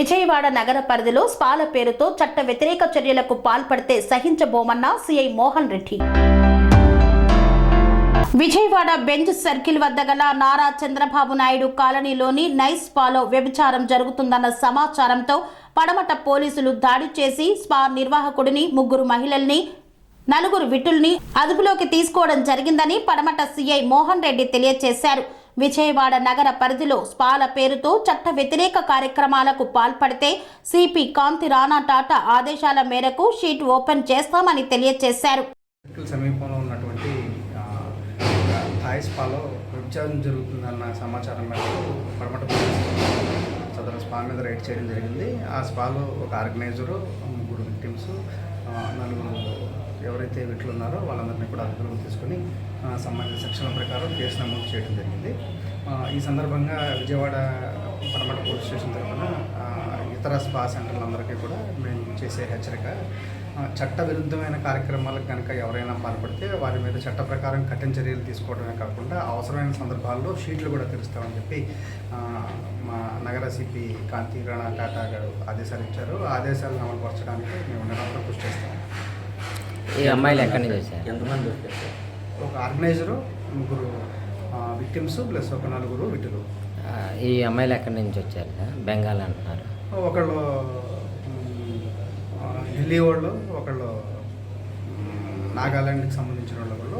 విజయవాడ నగర పరిధిలో స్పాల పేరుతో చట్ట వ్యతిరేక చర్యలకు పాల్పడితే సహించబోమన్న CI Mohan Reddy. Vijayawada bench circle వద్ద గల నారా చంద్రబాబు నాయుడు కాలనీలోని నైస్ స్పాలో వ్యభిచారం జరుగుతుందన్న సమాచారంతో పడమట పోలీసులు దాడి చేసి స్పా నిర్వాహకుడిని ముగ్గురు మహిళల్ని నలుగురు విటుల్ని అదుపులోకి తీసుకోవడం జరిగిందని పడమట సిఐ మోహన్ రెడ్డి తెలియజేశారు. విజయవాడ నగర పరిధిలో స్పాల పేరుతో చట్ట వ్యతిరేక కార్యక్రమాలకు పాల్పడితే సిపి కాంతి రాణా టాటా ఆదేశాల మేరకు షీట్ ఓపెన్ చేస్తామని తెలియజేశారు. సమీపంలో ఉన్నటువంటి ఆ, థాయ్ స్పాలో వ్యభిచారం జరుగుతుందన్న సమాచారం మేరకు పడమట సదరు స్పా మీద రైడ్ చేయడం జరిగింది. ఆ స్పాలో ఒక ఆర్గనైజరు ముగ్గురు విక్టిమ్స్ నలుగురు ఎవరైతే వీటిలో ఉన్నారో వాళ్ళందరినీ కూడా అదుపులోకి తీసుకొని సంబంధిత సెక్షన్ల ప్రకారం కేసు నమోదు చేయడం జరిగింది. ఆ, ఈ సందర్భంగా విజయవాడ పడమట పోలీస్ స్టేషన్ తరఫున ఆ, ఇతర స్పా సెంటర్లందరికీ కూడా మేము చేసే హెచ్చరిక చట్ట విరుద్ధమైన కార్యక్రమాలకు కనుక ఎవరైనా పాల్పడితే వారి మీద చట్ట ప్రకారం కఠిన చర్యలు తీసుకోవడమే కాకుండా అవసరమైన సందర్భాల్లో షీట్లు కూడా తెరుస్తామని చెప్పి ఆ, మా నగర సిపి కాంతి రాణా టాటా గారు ఆదేశాలు ఇచ్చారు ఆ ఆదేశాలను అమలుపరచడానికి మేము నిరంతరం కృషి చేస్తాం. ఈ అమ్మాయిలు ఎక్కడి నుంచి వచ్చారు? ఎంతమంది దొరికారు సార్? ఒక ఆర్గనైజరు ముగ్గురు విక్టిమ్స్ ప్లస్ ఒక నలుగురు విటులు ఈ అమ్మాయిలు ఎక్కడి నుంచి వచ్చారు? బెంగాల్ అంటున్నారు ఒకళ్ళు ఢిల్లీ వాళ్ళు ఒకళ్ళు నాగాలాండ్కి సంబంధించిన వాళ్ళు